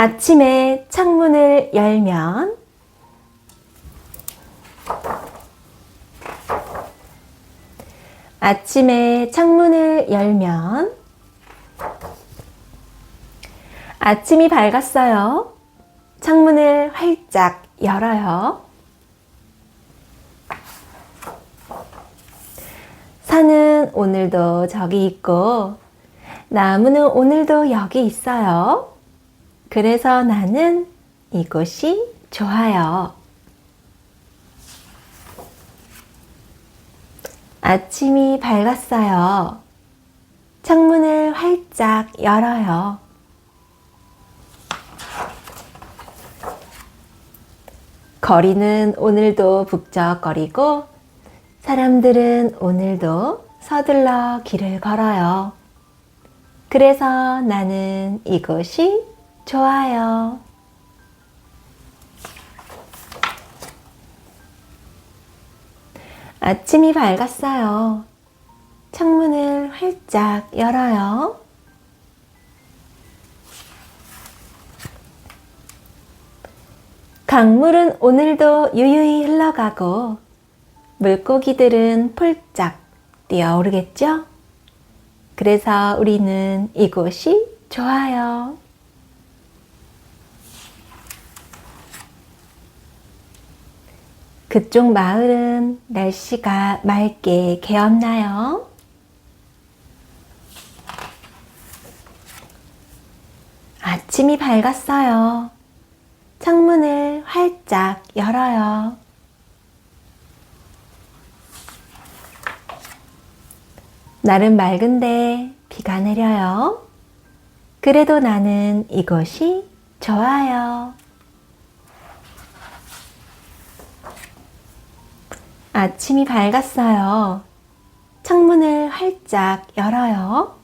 아침에 창문을 열면 아침에 창문을 열면 아침이 밝았어요. 창문을 활짝 열어요. 산은 오늘도 저기 있고 나무는 오늘도 여기 있어요. 그래서 나는 이곳이 좋아요. 아침이 밝았어요. 창문을 활짝 열어요. 거리는 오늘도 북적거리고 사람들은 오늘도 서둘러 길을 걸어요. 그래서 나는 이곳이 좋아요. 아침이 밝았어요. 창문을 활짝 열어요. 강물은 오늘도 유유히 흘러가고 물고기들은 폴짝 뛰어오르겠죠? 그래서 우리는 이곳이 좋아요. 그쪽 마을은 날씨가 맑게 개었나요? 아침이 밝았어요. 창문을 활짝 열어요. 날은 맑은데 비가 내려요. 그래도 나는 이곳이 좋아요. 아침이 밝았어요. 창문을 활짝 열어요.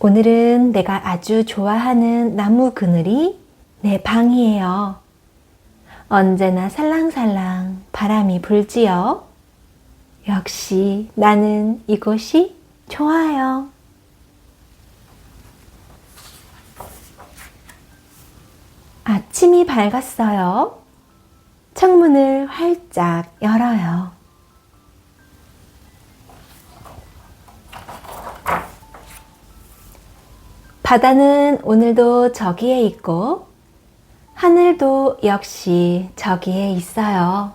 오늘은 내가 아주 좋아하는 나무 그늘이 내 방이에요. 언제나 살랑살랑 바람이 불지요. 역시 나는 이곳이 좋아요. 아침이 밝았어요. 창문을 활짝 열어요. 바다는 오늘도 저기에 있고, 하늘도 역시 저기에 있어요.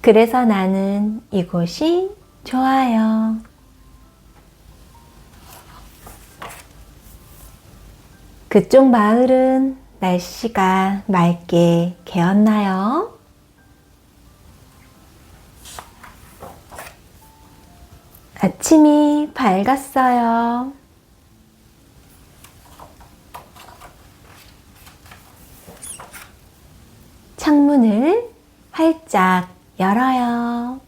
그래서 나는 이곳이 좋아요. 그쪽 마을은 날씨가 맑게 개었나요? 아침이 밝았어요. 창문을 활짝 열어요.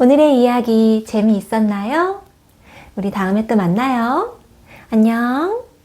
오늘의 이야기 재미있었나요? 우리 다음에 또 만나요. 안녕.